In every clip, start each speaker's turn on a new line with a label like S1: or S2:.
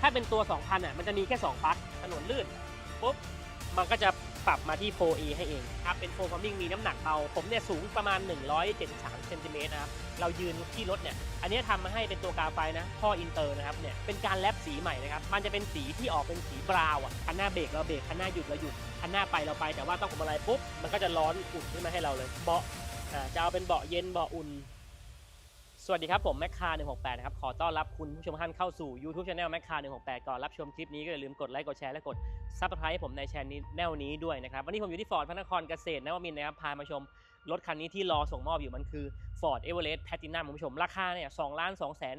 S1: ถ้าเป็นตัว 2,000อะมันจะมีแค่2ปลั๊กถนนลื่นปุ๊บมันก็จะปรับมาที่ 4E ให้เองครับเป็นโฟร์คัมมิ่งมีน้ำหนักเบาผมเนี่ยสูงประมาณ 173เซนติเมตรนะครับเรายืนที่รถเนี่ยอันนี้ทำมาให้เป็นตัวกาไฟนะท่ออินเตอร์นะครับเนี่ยเป็นการแลบสีใหม่นะครับมันจะเป็นสีที่ออกเป็นสีบราวอะคันหน้าเบรกเราเบรกคันหน้าหยุดเราหยุดคันหน้าไปเราไปแต่ว่าต้องทำอะไรปุ๊บมันก็จะร้อนอุ่นขึ้นมาให้เราเลยเบาะจะเอาเป็นเบาะเย็นเบาะอุ่น สวัสดีครับ ผมแมคคา168 นะครับ ขอต้อนรับคุณผู้ชมท่านเข้าสู่ YouTube Channel แมคคา168 ก่อนรับชมคลิปนี้ก็อย่าลืมกดไลค์กดแชร์และกด Subscribe ให้ผมในช anel นี้ด้วยนะครับ วันนี้ผมอยู่ที่ฟอร์ดพระนครเกษตรนวมินนะครับ พามาชมรถคันนี้ที่รอส่งมอบอยู่มันคือ Ford Everest Platinum คุณผู้ชมราคาเนี่ย2ล้าน2แสน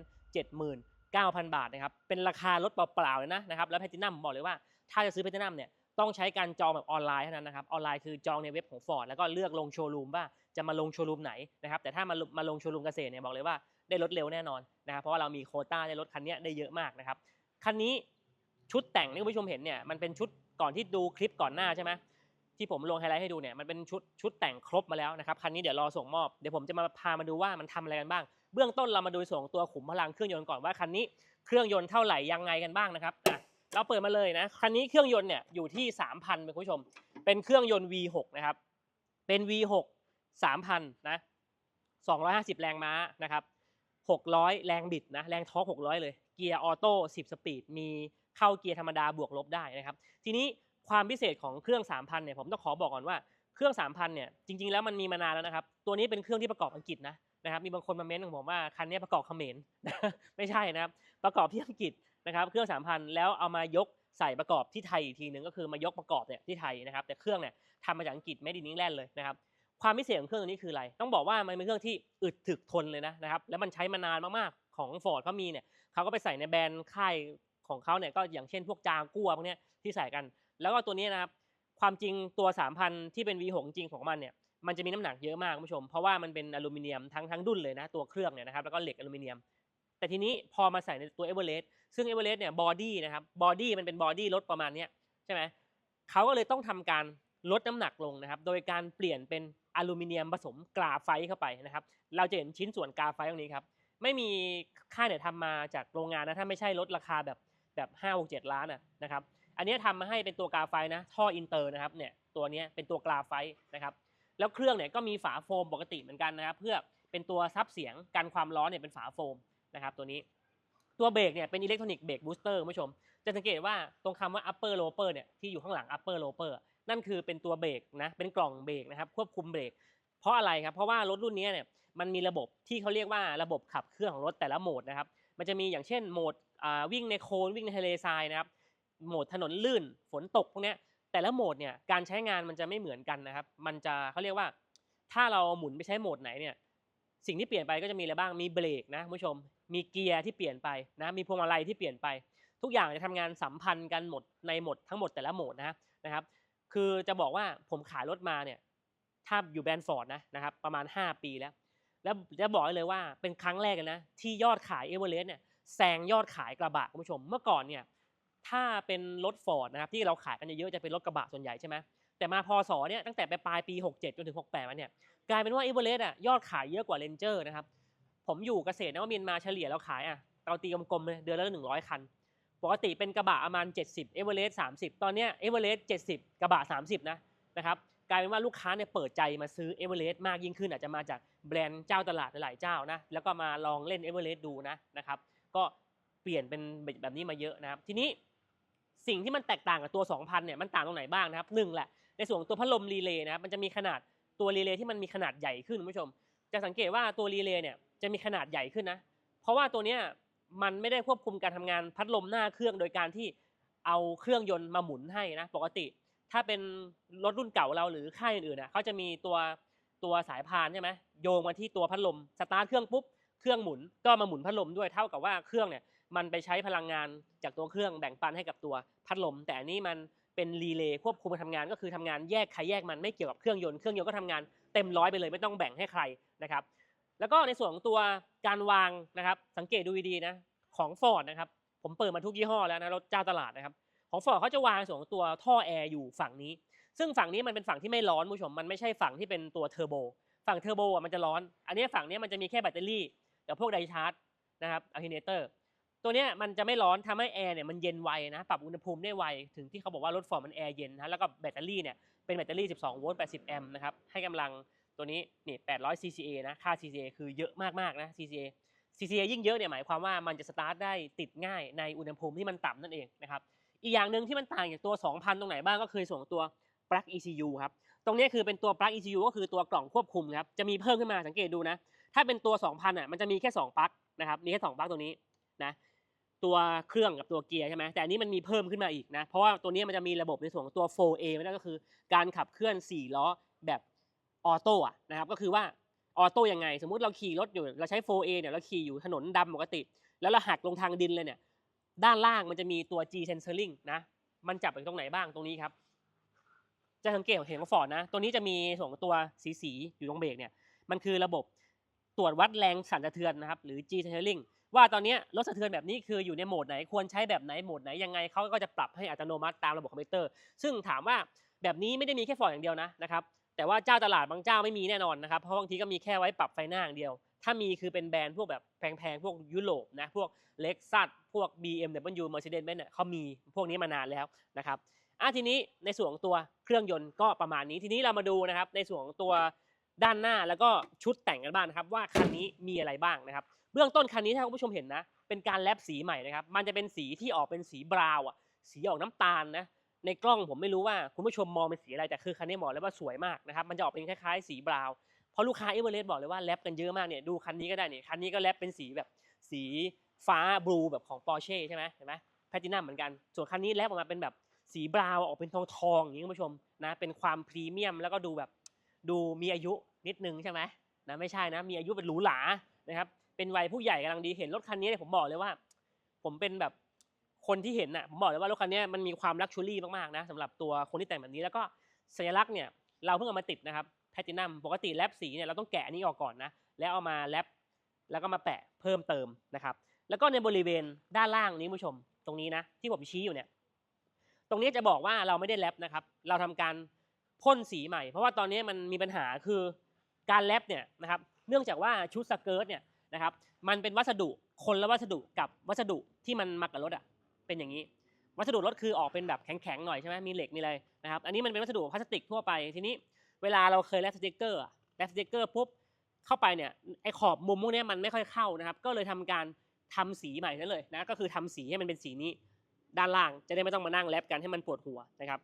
S1: 79,000 บาทนะครับเป็นราคารถเปล่าๆเลยนะนะครับแล้ว Platinum ผมบอกเลยว่าถ้าจะซื้อ Platinum เนี่ย ต้องใช้การจองแบบออนไลน์เท่านั้นนะครับออนไลน์คือจองในเว็บของ Ford แล้วก็เลือกลงโชว์รูมว่าจะมาลงโชว์รูมไหนนะครับแต่ถ้ามาลงมาลงโชว์รูมเกษตรเนี่ยบอกเลยว่าได้รถเร็วแน่นอนนะครับเพราะว่าเรามีโคต้าได้รถคันนี้ได้เยอะมากนะครับคันนี้ชุดแต่งที่คุณผู้ชมเห็นเนี่ยมันเป็นชุดก่อนที่ดูคลิปก่อนหน้าใช่ไหมที่ผมลงไฮไลท์ให้ดูเนี่ยมันเป็นชุดชุดแต่งครบมาแล้วนะครับคันนี้เดี๋ยวรอส่งมอบเดี๋ยวผมจะมาพามาดูว่ามันทำอะไรกันบ้าง เบื้องต้นเรามาดูส่วนของตัวขุมพลังเครื่องยนต์ก่อนว่าคันนี้เครื่องยนต์เท่าไหร่ยังไงกันบ้างนะครับ เราเปิดมาเลยนะคันนี้เครื่องยนต์เนี่ยอยู่ที่ 3,000เป็นคุณผู้ชม เป็นเครื่องยนต์ V6 นะครับ เป็น V6 3,000นะ250 แรงม้านะครับ600 แรงบิดนะแรงทอร์ก600 เลย เกียร์ออโต้10 สปีด มีเข้าเกียร์ธรรมดาบวกลบได้นะครับ ทีนี้ความพิเศษของเครื่อง 3,000เนี่ยผมต้องขอบอกก่อนว่าเครื่อง 3,000เนี่ยจริงๆแล้วมันมีมานานแล้วนะครับ ตัวนี้เป็นเครื่องที่ประกอบอังกฤษนะนะครับมีบางคนมาเม้นของผมว่าคันนี้ประกอบเขมรไม่ใช่นะครับประกอบที่อังกฤษ นะครับเครื่อง3,000แล้วเอามายกใส่ประกอบที่ไทยอีกทีหนึ่งก็คือมายกประกอบเนี่ยที่ไทยนะครับแต่เครื่องเนี่ยทำมาจากอังกฤษไม่ดินิงแลนด์เลยนะครับความพิเศษของเครื่องตัวนี้คืออะไร ต้องบอกว่ามันเป็นเครื่องที่อึดถึกทนเลยนะนะครับแล้วมันใช้มานานมากๆของ Ford เขามีเนี่ยเขาก็ไปใส่ในแบรนด์ค่ายของเขาเนี่ยก็อย่างเช่นพวกจางกัวพวกเนี้ยที่ใส่กัน แล้วก็ตัวนี้นะครับความจริงตัว 3,000 ที่เป็น V6 จริงของมันเนี่ยมันจะมีน้ำหนักเยอะมากคุณผู้ชม เพราะว่ามันเป็นอลูมิเนียมทั้งทั้งดุนเลยนะตัวเครื่องเนี่ยนะครับแล้วก็เหล็กอลูมิเนียม แต่ทีนี้พอมาใส่ในตัวเอเวอเรสต์ซึ่งเอเวอเรสต์เนี่ยบอดี้นะครับบอดี้มันเป็นบอดี้รถประมาณเนี้ยใช่ไหมเขาก็เลยต้องทำการลดน้ำหนักลงนะครับ โดยการเปลี่ยนเป็นอลูมิเนียมผสมกราไฟเข้าไปนะครับ เราจะเห็นชิ้นส่วนกราไฟตรงนี้ครับ ไม่มีค่ายไหนทำมาจากโรงงานนะ ถ้าไม่ใช่ลดราคาแบบแบบห้าหกเจ็ดล้านนะครับ อันนี้ทำมาให้เป็นตัวกราไฟนะ ท่ออินเตอร์นะครับ เนี่ยตัวนี้เป็นตัวกราไฟนะครับ แล้วเครื่องเนี่ยก็มีฝาโฟมปกติเหมือนกันนะครับ เพื่อเป็นตัวซับเสียงกันความร้อนเนี่ยเป็นฝาโฟม นะครับตัวนี้ตัวเบรกเนี่ยเป็นอิเล็กทรอนิกส์เบรกบูสเตอร์คุณผู้ชม จะสังเกตว่าตรงคำว่า upper lower เนี่ยที่อยู่ข้างหลัง upper lower นั่นคือเป็นตัวเบรกนะเป็นกล่องเบรกนะครับควบคุมเบรกเพราะอะไรครับเพราะว่ารถรุ่นนี้เนี่ยมันมีระบบที่เขาเรียกว่าระบบขับเครื่องของรถแต่ละโหมดนะครับมันจะมีอย่างเช่นโหมดวิ่งในโคลนวิ่งในทะเลทรายนะครับโหมดถนนลื่นฝนตกพวกนี้แต่ละโหมดเนี่ยการใช้งานมันจะไม่เหมือนกันนะครับ มันจะเขาเรียกว่า ถ้าเราหมุนไปใช้โหมดไหนเนี่ย สิ่งที่เปลี่ยนไปก็จะมีอะไรบ้าง มีเบรกนะคุณผู้ชม มีเกียร์ที่เปลี่ยนไปนะ มีพวงมาลัยที่เปลี่ยนไป ทุกอย่างจะทำงานสัมพันธ์กันหมดในหมดทั้งหมดแต่ละโหมดนะนะครับ คือจะบอกว่าผมขายรถมาเนี่ย ถ้าอยู่แบรนด์ฟอร์ดนะนะครับ ประมาณ 5 ปีแล้ว แล้วจะบอกเลยว่าเป็นครั้งแรกเลยนะ ที่ยอดขายเอเวอเรสต์เนี่ยแซงยอดขายกระบะคุณผู้ชม เมื่อก่อนเนี่ย ถ้าเป็นรถฟอร์ดนะครับที่เราขายกันเยอะๆจะเป็นรถกระบะส่วนใหญ่ใช่ไหม แต่มาพศเนี่ยตั้งแต่ไปปลายปี 67 จนถึง 68มาเนี่ยกลายเป็นว่าเอเวอเรสต์อะยอดขายเยอะกว่าเรนเจอร์นะครับผมอยู่เกษตรนวมินทร์มาเฉลี่ยแล้วขายอะเราตีกลมๆเดือนละหนึ่งร้อยคัน ปกติเป็นกระบะประมาณ 70เอเวอเรสต์30ตอนเนี้ยเอเวอเรสต์70กระบะ30นะนะครับกลายเป็นว่าลูกค้าเนี่ยเปิดใจมาซื้อเอเวอเรสต์มากยิ่งขึ้น อาจจะมาจากแบรนด์เจ้าตลาดหลายเจ้านะแล้วก็มาลองเล่นเอเวอเรสต์ดูนะนะครับก็เปลี่ยนเป็นแบบนี้มาเยอะนะครับ ทีนี้สิ่งที่มันแตกต่างกับตัว 2,000เนี่ยมันต่างตรงไหนบ้างนะครับหนึ่งแหละ ในส่วนตัวพัดลมรีเลย์นะครับมันจะมีขนาดตัวรีเลย์ที่มันมีขนาดใหญ่ขึ้นคุณผู้ชม จะสังเกตว่าตัวรีเลย์เนี่ยจะมีขนาดใหญ่ขึ้นนะ เพราะว่าตัวเนี้ยมันไม่ได้ควบคุมการทำงานพัดลมหน้าเครื่องโดยการที่เอาเครื่องยนต์มาหมุนให้นะปกติ ถ้าเป็นรถรุ่นเก่าเราหรือค่ายอื่นๆนะเขาจะมีตัวตัวสายพานใช่ไหมโยงมาที่ตัวพัดลมสตาร์ทเครื่องปุ๊บเครื่องหมุนก็มาหมุนพัดลมด้วยเท่ากับว่าเครื่องเนี่ยมันไปใช้พลังงานจากตัวเครื่องแบ่งปันให้กับตัวพัดลม แต่อันนี้มัน เป็นรีเลย์ควบคุมการทำงานก็คือทำงานแยกใครแยกมันไม่เกี่ยวกับเครื่องยนต์เครื่องยนต์ก็ทำงานเต็มร้อยไปเลยไม่ต้องแบ่งให้ใครนะครับ แล้วก็ในส่วนของตัวการวางนะครับ สังเกตดูดีๆนะของ Ford นะครับผมเปิดมาทุกยี่ห้อแล้วนะรถเจ้าตลาดนะครับ ของ Ford เขาจะวางส่วนของตัวท่อแอร์อยู่ฝั่งนี้ ซึ่งฝั่งนี้มันเป็นฝั่งที่ไม่ร้อนคุณผู้ชมมันไม่ใช่ฝั่งที่เป็นตัวเทอร์โบฝั่งเทอร์โบอะมันจะร้อน อันนี้ฝั่งนี้มันจะมีแค่แบตเตอรี่กับพวกไดชาร์จนะครับอะลเทอร์เนเตอร์ ตัวเนี้ยมันจะไม่ร้อนทำให้แอร์เนี่ยมันเย็นไวนะปรับอุณหภูมิได้ไวถึงที่เขาบอกว่ารถฟอร์ดมันแอร์เย็นนะแล้วก็แบตเตอรี่เนี่ยเป็นแบตเตอรี่ 12 โวลต์ 80 แอมป์นะครับให้กำลังตัวนี้นี่ 800 CCA นะค่า CCA คือเยอะมากๆนะ CCA CCA ยิ่งเยอะเนี่ยหมายความว่ามันจะสตาร์ทได้ติดง่ายในอุณหภูมิที่มันต่ำนั่นเองนะครับอีกอย่างหนึ่งที่มันต่างจากตัว 2,000 ตรงไหนบ้างก็คือส่วนของตัว plug ECU ครับตรงนี้คือเป็นตัว plug ECU ก็คือตัวกล่องควบคุมครับจะมีเพิ่มขึ้นมาสังเกตดูนะถ้าเป็นตัว 2,000อะมันจะมีแค่ 2ปลั๊กนะครับมีแค่2ปลั๊กตัวนี้นะ ตัวเครื่องกับตัวเกียร์ใช่ไหมแต่อันนี้มันมีเพิ่มขึ้นมาอีกนะ เพราะว่าตัวนี้มันจะมีระบบในส่วนของตัว 4A นั่นก็คือการขับเคลื่อน 4 ล้อแบบออโต้นะครับก็คือว่าออโต้ยังไง สมมุติเราขี่รถอยู่เราใช้ 4A เนี่ยเราขี่อยู่ถนนดำปกติ แล้วเราหักลงทางดินเลยเนี่ยด้านล่างมันจะมีตัว G sensoring นะมันจับไปตรงไหนบ้างตรงนี้ครับ จะสังเกตเห็นของฟอร์ดนะ ตัวนี้จะมีส่วนตัวสีสีอยู่ตรงเบรกเนี่ยมันคือระบบตรวจวัดแรงสั่นสะเทือนนะครับหรือ G Steering ว่าตอนนี้รถสะเทือนแบบนี้คืออยู่ในโหมดไหนควรใช้แบบไหนโหมดไหนยังไงเขาก็จะปรับให้อัตโนมัติตามระบบคอมพิวเตอร์ ซึ่งถามว่าแบบนี้ไม่ได้มีแค่ฟอร์ดอย่างเดียวนะนะครับแต่ว่าเจ้าตลาดบางเจ้าไม่มีแน่นอนนะครับเพราะบางทีก็มีแค่ไว้ปรับไฟหน้าอย่างเดียว ถ้ามีคือเป็นแบรนด์พวกแบบแพงๆ พวกยุโรปนะพวกเล็กซัสพวก BMW Mercedes-Benz เนี่ยเขามีพวกนี้มานานแล้วนะครับอะทีนี้ในส่วนของตัวเครื่องยนต์ก็ประมาณนี้ทีนี้เรามาดูนะครับในส่วนของตัวด้านหน้าแล้วก็ชุดแต่งกันบ้างนะครับว่าคันนี้มีอะไรบ้างนะครับ เบื้องต้นคันนี้ถ้าคุณผู้ชมเห็นนะ เป็นการแลบสีใหม่นะครับ มันจะเป็นสีที่ออกเป็นสีบราวน์อะสีออกน้ำตาลนะ ในกล้องผมไม่รู้ว่าคุณผู้ชมมองเป็นสีอะไร แต่คือคันนี้บอกเลยว่าสวยมากนะครับ มันจะออกเป็นคล้ายๆ สีบราว์เพราะลูกค้าเอเวอเรสต์บอกเลยว่าแลบกันเยอะมากเนี่ย ดูคันนี้ก็ได้เนี่ย คันนี้ก็แลบเป็นสีแบบสีฟ้าบลูแบบของปอร์เช่ใช่ไหมเห็นไหมแพทินัมเหมือนกัน ส่วนคันนี้แลบออกมาเป็นแบบสีบราว์ออกเป็นทองทองๆอย่างนี้คุณผู้ชมนะ เป็นความพรีเมียมแล้วก็ดูแบบดูมีอายุนิดนึงใช่ไหมนะไม่ใช่นะ มีอายุเป็นหรูหรานะครับ เป็นวัยผู้ใหญ่กำลังดีเห็นรถคันนี้เนี่ยผมบอกเลยว่า ผมเป็นแบบคนที่เห็นน่ะผมบอกเลยว่ารถคันนี้มันมีความลักชัวรี่มากๆนะสำหรับตัวคนที่แต่งแบบนี้แล้วก็สัญลักษณ์เนี่ยเราเพิ่งเอามาติดนะครับแพทินัมปกติแรปสีเนี่ยเราต้องแกะอันนี้ออกก่อนนะแล้วเอามาแรปแล้วก็มาแปะเพิ่มเติมนะครับ แล้วก็ในบริเวณด้านล่างนี้คุณผู้ชม ตรงนี้นะที่ผมชี้อยู่เนี่ยตรงนี้จะบอกว่าเราไม่ได้แรปนะครับ เราทำการพ่นสีใหม่ เพราะว่าตอนนี้มันมีปัญหาคือการแรปเนี่ยนะครับ เนื่องจากว่าชุดสเกิร์ตเนี่ย นะครับ มันเป็นวัสดุคนละวัสดุกับวัสดุที่มันมากับรถอะเป็นอย่างนี้ วัสดุรถคือออกเป็นแบบแข็งๆหน่อยใช่ไหมมีเหล็กมีอะไรนะครับ อันนี้มันเป็นวัสดุพลาสติกทั่วไปทีนี้ เวลาเราเคยแรปสติกเกอร์อะแรปสติกเกอร์ปุ๊บเข้าไปเนี่ยไอ้ขอบมุมพวกนี้มันไม่ค่อยเข้านะครับ ก็เลยทำการทำสีใหม่นั่นเลยนะก็คือทำสีให้มันเป็นสีนี้ด้านล่างจะได้ไม่ต้องมานั่งแรปกันให้มันปวดหัวนะครับ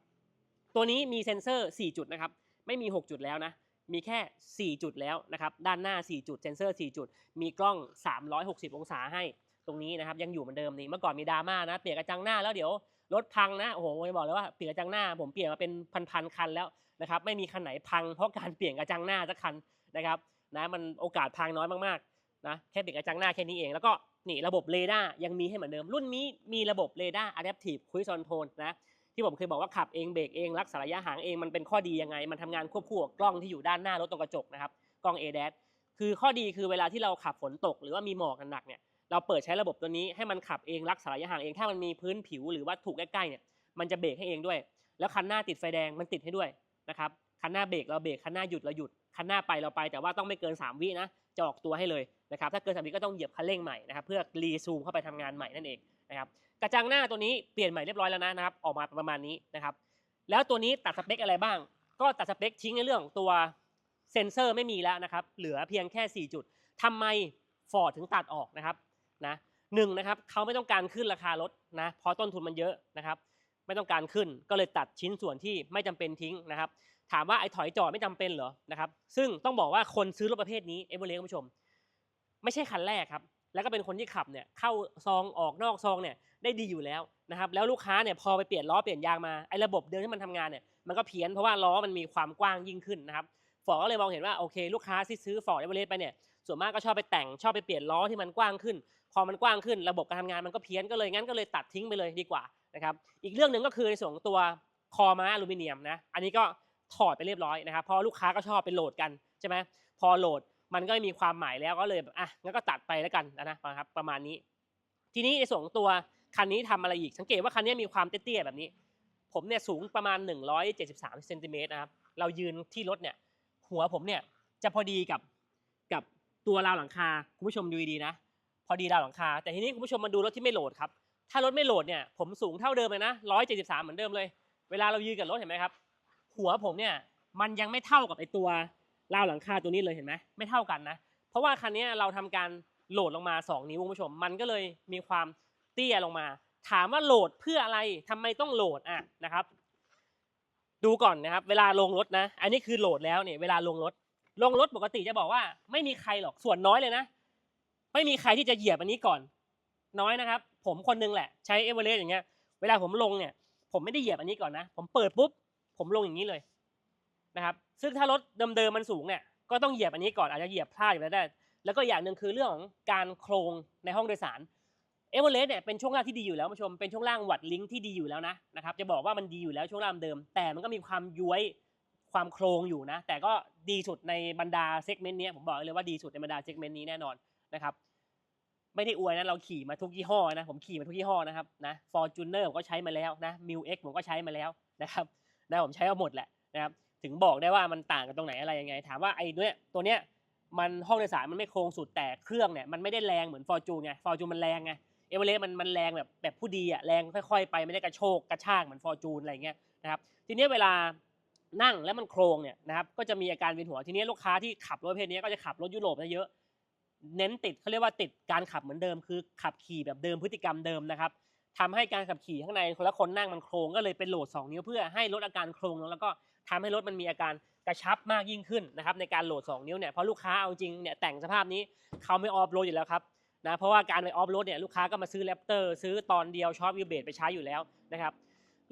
S1: ตัวนี้มีเซ็นเซอร์ 4 จุดนะครับ ไม่มี 6 จุดแล้วนะ มีแค่ 4 จุดแล้วนะครับ ด้านหน้า 4 จุดเซนเซอร์ 4 จุด มีกล้อง 360 องศาให้ตรงนี้นะครับยังอยู่เหมือนเดิมนี่เมื่อก่อนมีดราม่านะ เปลี่ยนกระจังหน้าแล้วเดี๋ยวรถพังนะโอ้โหจะบอกเลยว่าเปลี่ยนกระจังหน้า ผมเปลี่ยนมาเป็นพันๆคันแล้วนะครับไม่มีคันไหนพังเพราะการเปลี่ยนกระจังหน้าสักคันนะครับนะมันโอกาสพังน้อยมากๆนะแค่เปลี่ยนกระจังหน้าแค่นี้เอง แล้วก็นี่ระบบเรดาร์ยังมีให้เหมือนเดิม รุ่นนี้มีระบบเรดาร์ Adaptive Cruise Control นะ ที่ผมเคยบอกว่าขับเองเบรกเองรักษาระยะห่างเองมันเป็นข้อดียังไง มันทำงานควบคู่กับกล้องที่อยู่ด้านหน้ารถตรงกระจกนะครับกล้อง a d a s คือข้อดีคือเวลาที่เราขับฝนตก หรือว่ามีหมอกหนักเนี่ยเราเปิดใช้ระบบตัวนี้ให้มันขับเองรักษาระยะห่างเองถ้ามันมีพื้นผิวหรือวัตถุใกล้ๆเนี่ยมันจะเบรกให้เองด้วย แล้วคันหน้าติดไฟแดงมันติดให้ด้วยนะครับคันหน้าเบรกเราเบรกคันหน้าหยุดเราหยุดคันหน้าไปเราไป แต่ว่าต้องไม่เกิน 3 วินะจะออกตัวให้เลยนะครับถ้าเกิน3วิก็ต้องเหยียบคันเร่งใหม่นะครับเพื่อรีซูมเข้าไปทำงานใหม่นั่นเอง นะครับกระจังหน้าตัวนี้เปลี่ยนใหม่เรียบร้อยแล้วนะนะครับออกมาประมาณนี้นะครับแล้วตัวนี้ตัดสเปคอะไรบ้าง ก็ตัดสเปคทิ้งในเรื่องตัวเซ็นเซอร์ไม่มีแล้วนะครับเหลือเพียงแค่ 4 จุดทำไมฟอร์ดถึงตัดออกนะครับนะหนึ่งนะครับเขาไม่ต้องการขึ้นราคารถนะเพราะต้นทุนมันเยอะนะครับไม่ต้องการขึ้นก็เลยตัดชิ้นส่วนที่ไม่จำเป็นทิ้งนะครับถามว่าไอ้ถอยจอดไม่จำเป็นเหรอนะครับซึ่งต้องบอกว่าคนซื้อรถประเภทนี้เอเวอเรสต์คุณผู้ชม ไม่ใช่คันแรกครับ แล้วก็เป็นคนที่ขับเนี่ยเข้าซองออกนอกซองเนี่ยได้ดีอยู่แล้วนะครับแล้วลูกค้าเนี่ยพอไปเปลี่ยนล้อเปลี่ยนยางมาไอ้ระบบเดิมที่มันทำงานเนี่ยมันก็เพี้ยนเพราะว่าล้อมันมีความกว้างยิ่งขึ้นนะครับฟอร์ก็เลยมองเห็นว่าโอเคลูกค้าที่ซื้อฟอร์ดเอเวอเรสต์ไปเนี่ยส่วนมากก็ชอบไปแต่งชอบไปเปลี่ยนล้อที่มันกว้างขึ้น พอมันกว้างขึ้น ระบบการทำงานมันก็เพี้ยนก็เลยงั้นก็เลยตัดทิ้งไปเลยดีกว่านะครับอีกเรื่องหนึ่งก็คือในส่วนของตัวคอม้าอลูมิเนียมนะอันนี้ก็ถอดไปเรียบร้อยนะครับพราะลูกค้าก็ชอบไปโหลดกันใช่ไหมพอโหลด มันก็ไม่มีความหมายแล้วก็เลยแบบอะงั้นก็ตัดไปแล้วกันนะครับประมาณนี้ ทีนี้ในส่วนของตัวคันนี้ทำอะไรอีกสังเกตว่าคันนี้มีความเตี้ยๆแบบนี้ ผมเนี่ยสูงประมาณ 173เซนติเมตรนะครับเรายืนที่รถเนี่ยหัวผมเนี่ยจะพอดีกับกับตัวราวหลังคาคุณผู้ชมดูดีนะ พอดีดาวหลังคา แต่ทีนี้คุณผู้ชมมาดูรถที่ไม่โหลดครับถ้ารถไม่โหลดเนี่ยผมสูงเท่าเดิมเลยนะ173เหมือนเดิมเลย เวลาเรายืนกับรถเห็นไหมครับ หัวผมเนี่ยมันยังไม่เท่ากับไอตัว ราวหลังคาตัวนี้เลยเห็นไหมไม่เท่ากันนะ เพราะว่าคันนี้เราทำการโหลดลงมา 2 นิ้วคุณผู้ชม มันก็เลยมีความเตี้ยลงมา ถามว่าโหลดเพื่ออะไรทำไมต้องโหลดอะนะครับ ดูก่อนนะครับ เวลาลงรถนะ อันนี้คือโหลดแล้วเนี่ยเวลาลงรถ ลงรถปกติจะบอกว่า ไม่มีใครหรอกส่วนน้อยเลยนะ ไม่มีใครที่จะเหยียบอันนี้ก่อน น้อยนะครับ ผมคนนึงแหละ ใช้เอเวอเรสต์อย่างเงี้ย เวลาผมลงเนี่ย ผมไม่ได้เหยียบอันนี้ก่อนนะ ผมเปิดปุ๊บผมลงอย่างนี้เลยนะครับ ซึ่งถ้ารถเดิมๆมันสูงเนี่ยก็ต้องเหยียบอันนี้ก่อนอาจจะเหยียบพลาดอยู่แล้วได้ แล้วก็อย่างหนึ่งคือเรื่องของการโครงในห้องโดยสารเอเวอเรสต์เนี่ยเป็นช่วงล่างที่ดีอยู่แล้วผู้ชมเป็นช่วงล่างวัดลิงก์ที่ดีอยู่แล้วนะนะครับจะบอกว่ามันดีอยู่แล้วช่วงล่างเดิม แต่มันก็มีความย้วยความโครงอยู่นะ แต่ก็ดีสุดในบรรดาเซกเมนต์นี้ผมบอกเลยว่าดีสุดในบรรดาเซกเมนต์นี้แน่นอนนะครับไม่ได้อวยนะเราขี่มาทุกยี่ห้อนะผมขี่มาทุกยี่ห้อนะครับนะฟอร์จูเนอร์ผมก็ใช้มาแล้วนะมิวเอ็กผมก็ใช้มาแล้วนะครับนะผมใช้เอาหมดแหละนะครับ ถึงบอกได้ว่ามันต่างกันตรงไหนอะไรยังไง ถามว่าไอ้เนี้ยตัวเนี้ยมันห้องโดยสารมันไม่โครงสุดแต่เครื่องเนี่ยมันไม่ได้แรงเหมือนฟอร์จูนไงฟอร์จูนมันแรงไงเอเวอเรสต์มันมันแรงแบบแบบผู้ดีอะแรงค่อยๆ ไปไม่ได้กระโชกกระชากเหมือนฟอร์จูนอะไรเงี้ยนะครับทีนี้เวลานั่งแล้วมันโครงเนี่ยนะครับก็จะมีอาการเวียนหัวทีนี้ลูกค้าที่ขับรถประเภทนี้ก็จะขับรถยุโรปเยอะเน้นติดเขาเรียกว่าติดการขับเหมือนเดิมคือขับขี่แบบเดิมพฤติกรรมเดิมนะครับทำให้การขับขี่ข้างในคนละคนนั่งมันโครงก็เลยเป็นโหลด 2 นิ้วเพื่อให้ลดอาการโครงลงแล้วก็ ทำให้รถมันมีอาการกระชับมากยิ่งขึ้นนะครับในการโหลด 2 นิ้วเนี่ยเพราะลูกค้าเอาจริงเนี่ยแต่งสภาพนี้เขาไม่ออฟโรดอยู่แล้วครับนะเพราะว่าการไปออฟโรดเนี่ยลูกค้าก็มาซื้อแรปเตอร์ซื้อตอนเดียวชอบวิวเบสไปใช้อยู่แล้วนะครับ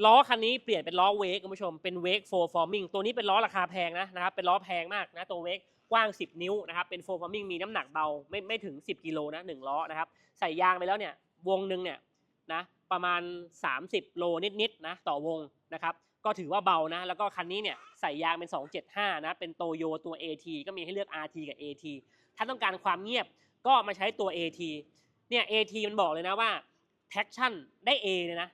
S1: ล้อคันนี้เปลี่ยนเป็นล้อเวกคุณผู้ชมเป็นเวกโฟร์ฟอร์มิงตัวนี้เป็นล้อราคาแพงนะนะครับเป็นล้อแพงมากนะตัวเวกกว้าง 10 นิ้วนะครับเป็นโฟร์ฟอร์มิงมีน้ำหนักเบาไม่ไม่ถึง 10 กิโลนะหนึ่งล้อนะครับใส่ยางไปแล้วเนี่ยวงหนึ่งเนี่ยนะประมาณ 30 โลนิดๆนะต่อวงนะครับ ก็ถือว่าเบานะ แล้วก็คันนี้เนี่ยใส่ยางเป็น 275 นะ เป็นโตโยตัว AT ก็มีให้เลือก RT กับ AT ถ้าต้องการความเงียบก็มาใช้ตัว AT เนี่ย AT มันบอกเลยนะว่า traction ได้ A เลยนะ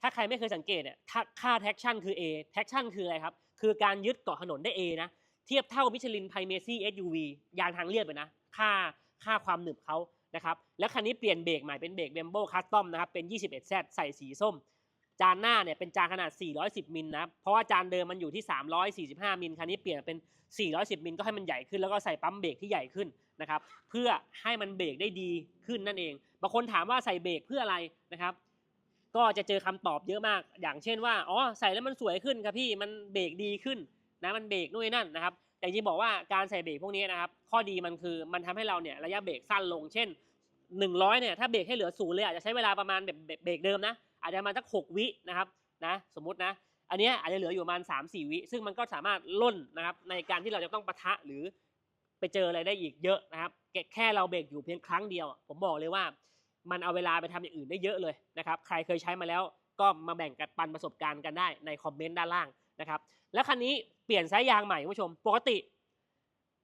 S1: ถ้าใครไม่เคยสังเกตเนี่ยถ้าค่า traction คือ A traction คืออะไรครับ คือการยึดเกาะถนนได้ A นะ เทียบเท่ามิชลินไพเมซี่ SUV ยางทางเรียบเลยนะ ค่าค่าความหนึบเขานะครับ แล้วคันนี้เปลี่ยนเบรกใหม่เป็นเบรกเบมโบคัสตอมนะครับ เป็น 21Z ใส่สีส้ม จานหน้าเนี่ยเป็นจานขนาด 410 มิลนะ เพราะว่าจานเดิมมันอยู่ที่ 345 มิลคันนี้เปลี่ยนเป็น 410 มิลก็ให้มันใหญ่ขึ้น แล้วก็ใส่ปั๊มเบรกที่ใหญ่ขึ้นนะครับ เพื่อให้มันเบรกได้ดีขึ้นนั่นเอง บางคนถามว่าใส่เบรกเพื่ออะไรนะครับ ก็จะเจอคำตอบเยอะมาก อย่างเช่นว่า อ๋อ ใส่แล้วมันสวยขึ้นครับพี่ มันเบรกดีขึ้นนะ มันเบรกนู่นนนั่นนะครับ แต่จริงๆบอกว่าการใส่เบรกพวกนี้นะครับ ข้อดีมันคือมันทำให้เราเนี่ยระยะเบรกสั้นลง เช่น 100เนี่ยถ้าเบรกให้เหลือศูนย์เลยอาจจะใช้เวลาประมาณแบบเบรกเดิมนะ อาจจะมาสัก6วินะครับนะสมมตินะอันนี้อาจจะเหลืออยู่ประมาณ 3-4 วิ ซึ่งมันก็สามารถล่นนะครับในการที่เราจะต้องปะทะหรือไปเจออะไรได้อีกเยอะนะครับแค่เราเบรกอยู่เพียงครั้งเดียว ผมบอกเลยว่า มันเอาเวลาไปทำอย่างอื่นได้เยอะเลยนะครับใครเคยใช้มาแล้วก็มาแบ่งกันปันประสบการณ์กันได้ในคอมเมนต์ด้านล่างนะครับแล้วคันนี้เปลี่ยนไซส์ยางใหม่คุณผู้ชม ปกติ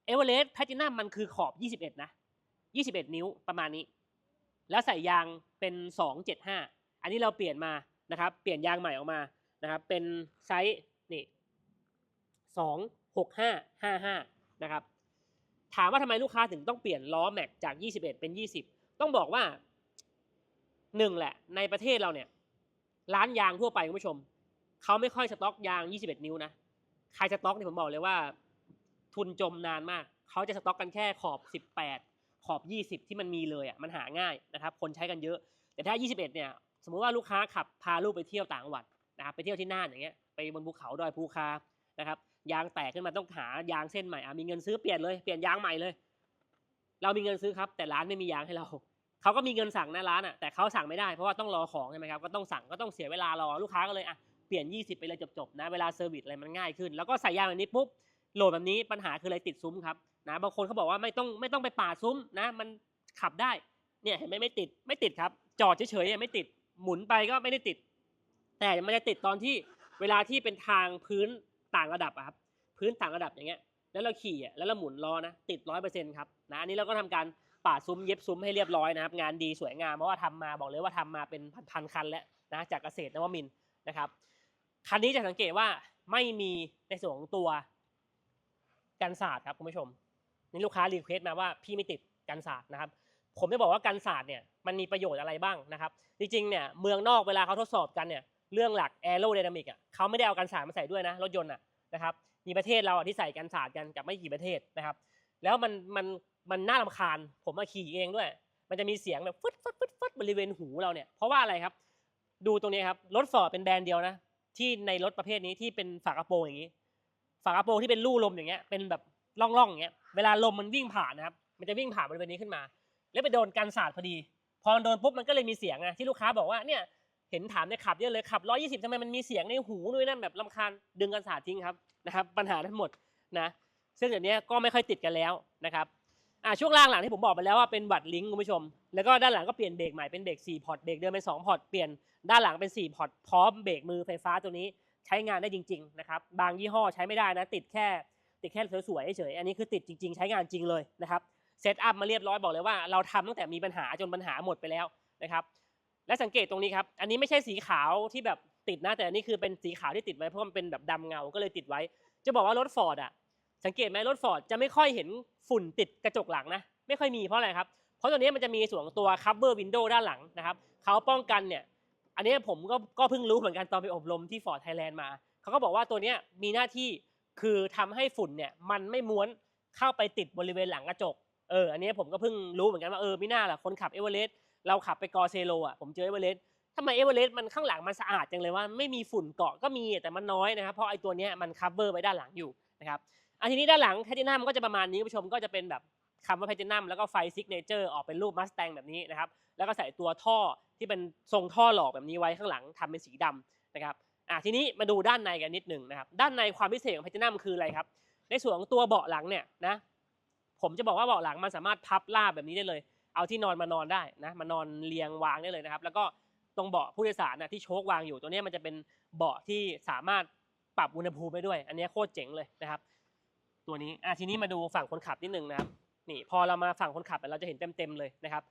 S1: เอเวอเรสต์แพทินัมมันคือขอบ 21 นะ 21 นิ้วประมาณนี้ แล้วใส่ยางเป็น 275 อันนี้เราเปลี่ยนมานะครับ เปลี่ยนยางใหม่ออกมานะครับ เป็นไซส์นี่26555นะครับ ถามว่าทำไมลูกค้าถึงต้องเปลี่ยนล้อแม็กจาก 21 เป็น 20 ต้องบอกว่าหนึ่งแหละ ในประเทศเราเนี่ย ร้านยางทั่วไปคุณผู้ชม เขาไม่ค่อยสต็อกยาง 21 นิ้วนะ ใครสต็อกเนี่ยผมบอกเลยว่า ทุนจมนานมาก เขาจะสต็อกกันแค่ขอบ 18 ขอบ 20 ที่มันมีเลยอะ มันหาง่ายนะครับ คนใช้กันเยอะ แต่ถ้า 21 เนี่ย สมมุติว่าลูกค้าขับพาลูกไปเที่ยวต่างจังหวัดนะครับไปเที่ยวที่น่านอย่างเงี้ยไปบนภูเขาดอยภูคานะครับยางแตกขึ้นมาต้องหายางเส้นใหม่อะมีเงินซื้อเปลี่ยนเลยเปลี่ยนยางใหม่เลย เรามีเงินซื้อครับ แต่ร้านไม่มียางให้เราเขาก็มีเงินสั่งน้าร้านอะแต่เขาสั่งไม่ได้เพราะว่าต้องรอของใช่ไหมครับก็ต้องสั่งก็ต้องเสียเวลารอลูกค้าก็เลยอะเปลี่ยน 20 ไปเลยจบๆนะเวลาเซอร์วิสอะไรมันง่ายขึ้น แล้วก็ใส่ยางแบบนี้ปุ๊บโหลดแบบนี้ปัญหาคืออะไรติดซุ้มครับนะบางคนเขาบอกว่าไม่ต้องไม่ต้องไปป่าซุ้มนะ มันขับได้เนี่ยเห็นไหมไม่ติดไม่ติดครับ จอดเฉยๆไม่ติด หมุนไปก็ไม่ได้ติด แต่มันจะติดตอนที่เวลาที่เป็นทางพื้นต่างระดับครับ พื้นต่างระดับอย่างเงี้ย แล้วเราขี่อะแล้วเราหมุนล้อนะติดร้อยเปอร์เซ็นต์ครับนะอันนี้เราก็ทำการป่าดซุ้มเย็บซุ้มให้เรียบร้อยนะครับ งานดีสวยงามเพราะว่าทำมาบอกเลยว่าทำมาเป็นพันๆคันแล้วนะจากเกษตรนวมินทร์นะครับคันนี้จะสังเกตว่าไม่มีในส่วนของตัวกันศาสตร์ครับคุณผู้ชมนี่ลูกค้ารีเควสต์มาว่าพี่ไม่ติดกันศาสตร์นะครับ ผมจะบอกว่ากันศาสตร์เนี่ยมันมีประโยชน์อะไรบ้างนะครับ จริงๆเนี่ยเมืองนอกเวลาเขาทดสอบกันเนี่ยเรื่องหลักแอโร d y นามิกอะเขาไม่ได้เอากันศาสตร์มาใส่ด้วยนะรถยนต์อะนะครับมีประเทศเราอะที่ใส่กันศาสตร์กันกับไม่กี่ประเทศนะครับ แล้วมันมันมันน่ารำคาญผมมาขี่เองด้วย มันจะมีเสียงแบบฟึดฟึดฟึดฟึดบริเวณหูเราเนี่ยเพราะว่าอะไรครับ ดูตรงนี้ครับรถฟอร์ดเป็นแบรนด์เดียวนะที่ในรถประเภทนี้ที่เป็นฝากระโปรงอย่างนี้ ฝากระโปรงที่เป็นลู่ลมอย่างเงี้ยเป็นแบบร่องๆอย่างเงี้ยเวลาลมมันวิ่งผ่านนะครับมันจะวิ่งผ่านบริเวณนี้ขึ้นมา แล้วไปโดนกันศาสตร์พอดี พอโดนปุ๊บมันก็เลยมีเสียงไงที่ลูกค้าบอกว่าเนี่ยเห็นถามในขับเยอะเลยขับ120ทำไมมันมีเสียงในหูด้วยนั่นแบบลำคาญดึงกันศาสตร์ทิ้งครับนะครับปัญหาทั้งหมดนะซึ่งเดี๋ยวนี้ก็ไม่ค่อยติดกันแล้วนะครับอ่าช่วงล่างหลังที่ผมบอกไปแล้วว่าเป็นบัตรลิงก์คุณผู้ชม แล้วก็ด้านหลังก็เปลี่ยนเบรกใหม่เป็นเบรก4พอร์ตเบรกเดิมเป็น2พอร์ตเปลี่ยนด้านหลังเป็น4พอร์ตพร้อมเบรกมือไฟฟ้าตัวนี้ใช้งานได้จริงๆนะครับบางยี่ห้อใช้ไม่ได้นะติดแค่ติดแค่สวยๆเฉยๆอันนี้คือติดจริง ๆ ใช้งานจริงเลยนะครับ เซตอัพมาเรียบร้อยบอกเลยว่าเราทำตั้งแต่มีปัญหาจนปัญหาหมดไปแล้วนะครับ และสังเกตตรงนี้ครับ อันนี้ไม่ใช่สีขาวที่แบบติดนะแต่อันนี้คือเป็นสีขาวที่ติดไว้เพราะมันเป็นแบบดำเงาก็เลยติดไว้ จะบอกว่ารถฟอร์ดอะสังเกตไหมรถฟอร์ดจะไม่ค่อยเห็นฝุ่นติดกระจกหลังนะไม่ค่อยมีเพราะอะไรครับเพราะตัวนี้มันจะมีส่วนของตัว cover window ด้านหลังนะครับเขาป้องกันเนี่ยอันนี้ผมก็ก็เพิ่งรู้เหมือนกันตอนไปอบรมที่ฟอร์ดไทยแลนด์มาเขาก็บอกว่าตัวนี้มีหน้าที่คือทำให้ฝุ่นเนี่ยมันไม่ม้วนเข้าไปติดบริเวณหลังกระจก เอออันนี้ผมก็เพิ่งรู้เหมือนกันว่าเออไม่น่าล่ะคนขับเอเวอเรสต์เราขับไปกอเซโลอะผมเจอเอเวอเรสต์ทำไมเอเวอเรสต์มันข้างหลังมันสะอาดจังเลยว่าไม่มีฝุ่นเกาะก็มีแต่มันน้อยนะครับเพราะไอ้ตัวเนี้ยมันคัฟเวอร์ไว้ด้านหลังอยู่นะครับอันทีนี้ด้านหลังแพทินัมก็จะประมาณนี้คุณผู้ชมก็จะเป็นแบบคำว่าแพทินัมแล้วก็ไฟซิกเนเจอร์ออกเป็นรูปมัสแตงแบบนี้นะครับแล้วก็ใส่ตัวท่อที่เป็นทรงท่อหลอกแบบนี้ไว้ข้างหลังทำเป็นสีดำนะครับอะทีนี้มาดูด้านในกันนิดหนึ่งนะครับด้านในความพิเศษของแพทินัมคืออะไรครับในส่วนของตัวเบาะหลังเนี่ยนะ ผมจะบอกว่าเบาะหลังมันสามารถพับราบแบบนี้ได้เลย เอาที่นอนมานอนได้นะมานอนเรียงวางได้เลยนะครับ แล้วก็ตรงเบาะผู้โดยสารนะที่โชค วางอยู่ตัวนี้มันจะเป็นเบาะที่สามารถปรับอุณหภูมิได้ด้วย อันนี้โคตรเจ๋งเลยนะครับ ตัวนี้อะทีนี้มาดูฝั่งคนขับนิดนึงนะครับนี่พอเรามาฝั่งคนขับเราจะเห็นเต็มๆเลยนะครับ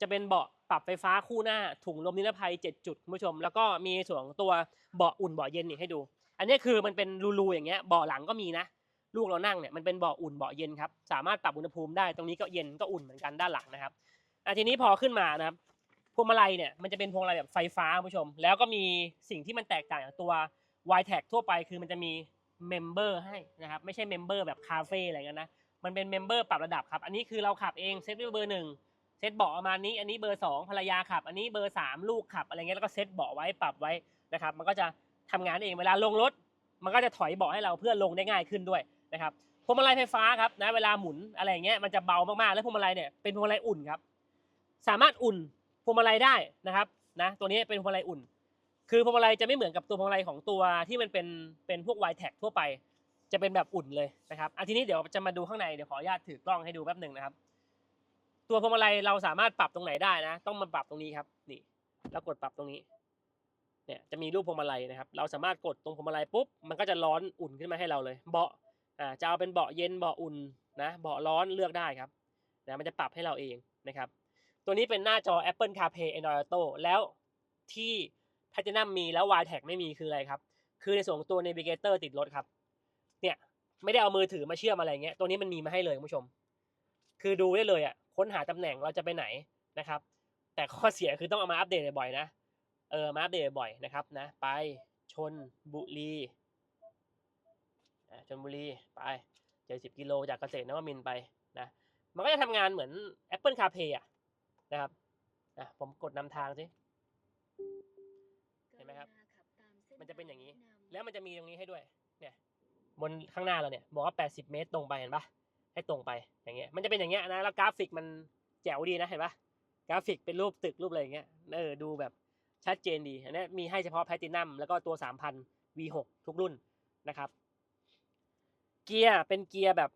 S1: จะเป็นเบาะปรับไฟฟ้าคู่หน้าถุงลมนิรภัย 7 จุดคุณผู้ชม แล้วก็มีส่วนตัวเบาะอุ่นเบาะเย็นนี่ให้ดู อันนี้คือมันเป็นรูๆอย่างเงี้ยเบาะหลังก็มีนะ ลูกเรานั่งเนี่ยมันเป็นเบาะอุ่นเบาะเย็นครับสามารถปรับอุณหภูมิได้ตรงนี้ก็เย็นก็อุ่นเหมือนกันด้านหลังนะครับอะทีนี้พอขึ้นมานะครับพวงมาลัยเนี่ยมันจะเป็นพวงมาลัยแบบไฟฟ้าคุณผู้ชม แล้วก็มีสิ่งที่มันแตกต่างจากตัว y t a g ทั่วไปคือมันจะมีเมมเบอร์ให้นะครับไม่ใช่เมมเบอร์แบบคาเฟ่อะไรกันนะมันเป็นเมมเบอร์ปรับระดับครับ อันนี้คือเราขับเองเซตไว้เบอร์หนึ่งเซตเบาะประมาณนี้ อันนี้เบอร์สองภรรยาขับ อันนี้เบอร์สามลูกขับอะไรเงี้ยแล้วก็เซตเบาะไว้ปรับไว้นะครับมันก็จะทำงานเองเวลาลงรถ มันก็จะถอยเบาะให้เราเพื่อลงได้ง่ายขึ้นด้วย นะครับพวงมาลัยไฟฟ้าครับนะเวลาหมุนอะไรเงี้ยมันจะเบามากๆแล้วพวงมาลัยเนี่ยเป็นพวงมาลัยอุ่นครับสามารถอุ่นพวงมาลัยได้นะครับนะตัวนี้เป็นพวงมาลัยอุ่น คือพวงมาลัยจะไม่เหมือนกับตัวพวงมาลัยของตัวที่มันเป็นเป็นพวก y t a g ทั่วไป จะเป็นแบบอุ่นเลยนะครับอันทีนี้เดี๋ยวจะมาดูข้างในเดี๋ยวขออนุญาตถือกล้องให้ดูแป๊บหนึ่งนะครับ ตัวพวงมาลัยเราสามารถปรับตรงไหนได้นะ ต้องมาปรับตรงนี้ครับนี่แล้วกดปรับตรงนี้เนี่ยจะมีรูปพวงมาลัยนะครับ เราสามารถกดตรงพวงมาลัยปุ๊บมันก็จะร้อนอุ่นขึ้นมาให้เราเลย เบาะ อ่าจะเอาเป็นเบาะเย็นเบาะอุ่นนะเบาะร้อนเลือกได้ครับนะมันจะปรับให้เราเองนะครับตัวนี้เป็นหน้าจอ Apple CarPlay Android Auto แล้วที่ Platinum มีแล้ว y t a g ไม่มีคืออะไรครับ คือในส่วนของตัว Navigator ติดรถครับ เนี่ยไม่ได้เอามือถือมาเชื่อมอะไรเงี้ยตัวนี้มันมีมาให้เลยคุณผู้ชม คือดูได้เลยอะค้นหาตำแหน่งเราจะไปไหนนะครับ แต่ข้อเสียคือต้องเอามาอัปเดตบ่อยๆนะเออมาอัปเดตบ่อยนะครับนะไปชนบุรี ชนบุรีไปเจ็ดสิบกิโลจากเกษตรนวมินทร์ไปนะมันก็จะทำงานเหมือน Apple CarPlay อะนะครับอะผมกดนำทางสิเห็นไหมครับ มันจะเป็นอย่างนี้ แล้วมันจะมีตรงนี้ให้ด้วย เนี่ย บนข้างหน้าเราเนี่ย บอกว่า 80 เมตรตรงไปเห็นปะให้ตรงไปอย่างเงี้ย มันจะเป็นอย่างเงี้ยนะ แล้วกราฟิกมันแจ๋วดีนะเห็นปะกราฟิกเป็นรูปตึกรูปอะไรอย่างเงี้ย เออ ดูแบบชัดเจนดี อันนี้มีให้เฉพาะแพตินัมแล้วก็ตัว 3,000 V6 ทุกรุ่นนะครับ เกียร์เป็นเกียร์แบบ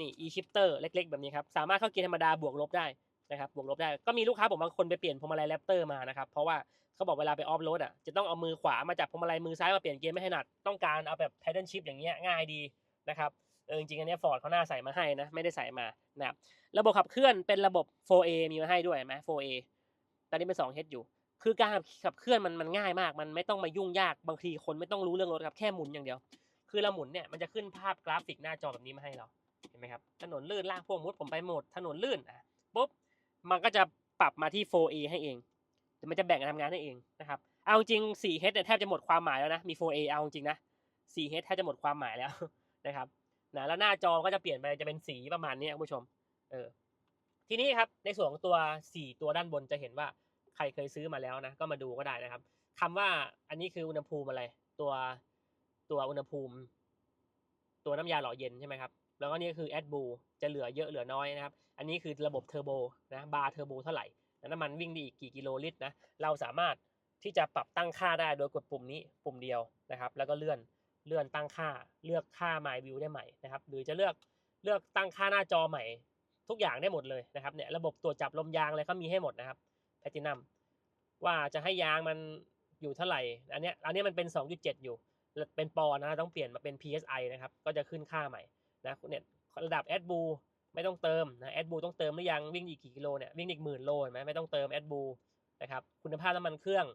S1: นี่ e-shifter เล็ก ๆ แบบนี้ครับ สามารถเข้าเกียร์ธรรมดาบวกลบได้นะครับบวกลบได้ก็มีลูกค้าผมบางคนไปเปลี่ยนพวงมาลัยแรปเตอร์มานะครับเพราะว่าเขาบอกเวลาไปออฟโรดอะจะต้องเอามือขวามาจับพวงมาลัยมือซ้ายมาเปลี่ยนเกียร์ไม่ให้หนัดต้องการเอาแบบไพด l ชิพอย่างเงี้ยง่ายดีนะครับเออจริงๆอันนี้ฟอร์ดเขาหน้าใส่มาให้นะไม่ได้ใส่มานะครับระบบขับเคลื่อนเป็นระบบ 4A มีมาให้ด้วยเห็นไหม 4A ตอนนี้เป็น 2H อยู่ คือการขับเคลื่อนมันมันง่ายมาก มันไม่ต้องมายุ่งยากบางทีคนไม่ต้องรู้เรื่องรถครับแค่หมุนอย่างเดียว คือเราหมุนเนี่ยมันจะขึ้นภาพกราฟิกหน้าจอแบบนี้มาให้เราเห็นไหมครับถนนลื่นลากพวกมุดผมไปหมดถนนลื่นอะปุ๊บมันก็จะปรับมาที่ 4A ให้เองแต่มันจะแบ่งการทำงานให้เองนะครับเอาจริง 4H เนี่ยแทบจะหมดความหมายแล้วนะมี 4A เอาจริงนะ 4H แทบจะหมดความหมายแล้วนะครับนะแล้วหน้าจอก็จะเปลี่ยนไปจะเป็นสีประมาณนี้คุณผู้ชมเออทีนี้ครับในส่วนของตัว 4 ตัวด้านบนจะเห็นว่าใครเคยซื้อมาแล้วนะก็มาดูก็ได้นะครับคำว่าอันนี้คืออุณหภูมิอะไรตัว ตัวอุณหภูมิ ตัวน้ำยาหล่อเย็นใช่ไหมครับ แล้วก็นี่คือแอดบูจะเหลือเยอะเหลือน้อยนะครับ อันนี้คือระบบเทอร์โบนะบาร์เทอร์โบเท่าไหร่แล้วน้ำมันวิ่งได้อีกกี่กิโลลิตรนะ เราสามารถที่จะปรับตั้งค่าได้โดยกดปุ่มนี้ปุ่มเดียวนะครับ แล้วก็เลื่อนเลื่อนตั้งค่าเลือกค่า My View ได้ใหม่นะครับ หรือจะเลือกเลือกตั้งค่าหน้าจอใหม่ ทุกอย่างได้หมดเลยนะครับเนี่ยระบบตรวจจับลมยางอะไรเขามีให้หมดนะครับแพทินัมว่าจะให้ยางมันอยู่เท่าไหร่อันเนี้ยอันเนี้ยมันเป็น 2.7 อยู่ เป็นปอนะต้องเปลี่ยนมาเป็น PSI นะครับ ก็จะขึ้นค่าใหม่นะเนี่ยระดับ a d b l u ไม่ต้องเติมนะ a d b l u ต้องเติมหรือยังวิ่งอีกกี่กิโลเนี่ยวิ่งอีกหมื่นโลเห็นไหมไม่ต้องเติม a d b l u นะครับคุณภาพน้ำมันเครื่อง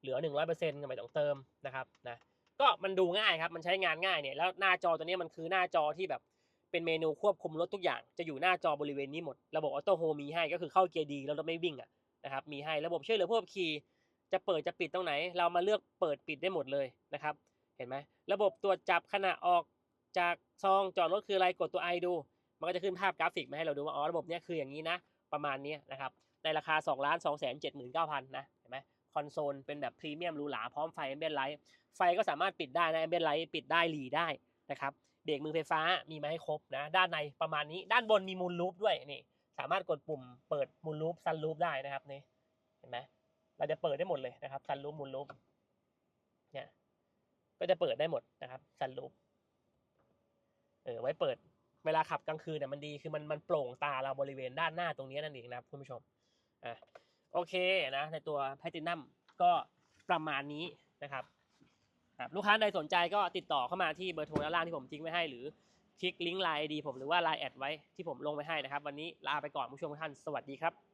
S1: เหลือ 100%ก็ไม่ต้องเติมนะครับนะก็มันดูง่ายครับมันใช้งานง่ายเนี่ยแล้วหน้าจอตัวนี้มันคือหน้าจอที่แบบเป็นเมนูควบคุมรถทุกอย่าง จะอยู่หน้าจอบริเวณนี้หมด ระบบออโต้โฮมีให้ก็คือเข้าเกียร์ดีแล้วรถไม่วิ่งอะนะครับมีให้ระบบช่วยเหลือผู้ขับขี่จะเปิดจะปิดตรงไหน เรามาเลือกเปิดปิดได้หมดเลยนะครับ เห็นไหมระบบตรวจจับขณะออกจากซองจอดรถคืออะไรกดตัวไอดู มันก็จะขึ้นภาพกราฟิกมาให้เราดูว่าอ๋อระบบเนี้ยคืออย่างนี้นะ ประมาณนี้นะครับในราคา2ล้าน2 7 9 0 0 0นะเห็นไหมคอนโซลเป็นแบบพรีเมียมรูหราพร้อมไฟแอมเบียนไลท์ไฟก็สามารถปิดได้นะแอมเบียนไลท์ปิดได้หลีได้นะครับเบรกมือไฟฟ้ามีมาให้ครบนะด้านในประมาณนี้ด้านบนมีมูลลูปด้วยนี่สามารถกดปุ่มเปิดมูลลูปซันลูปได้นะครับนี่เห็นไหมเราจะเปิดได้หมดเลยนะครับซันลูปมูลลูป ก็จะเปิดได้หมดนะครับซันลูปเออไว้เปิดเวลาขับกลางคืนเนี่ยมันดีคือมันมันโปร่งตาเราบริเวณด้านหน้าตรงนี้นั่นเองนะครับคุณผู้ชมอะโอเคนะในตัวแพทินัมก็ประมาณนี้นะครับครับลูกค้าใดสนใจก็ติดต่อเข้ามาที่เบอร์โทรด้านล่างที่ผมทิ้งไว้ให้หรือคลิกลิงก์ไลน์ดีผมหรือว่าไลน์แอดไว้ที่ผมลงไว้ให้นะครับ วันนี้ลาไปก่อนผู้ชมทุกท่านสวัสดีครับ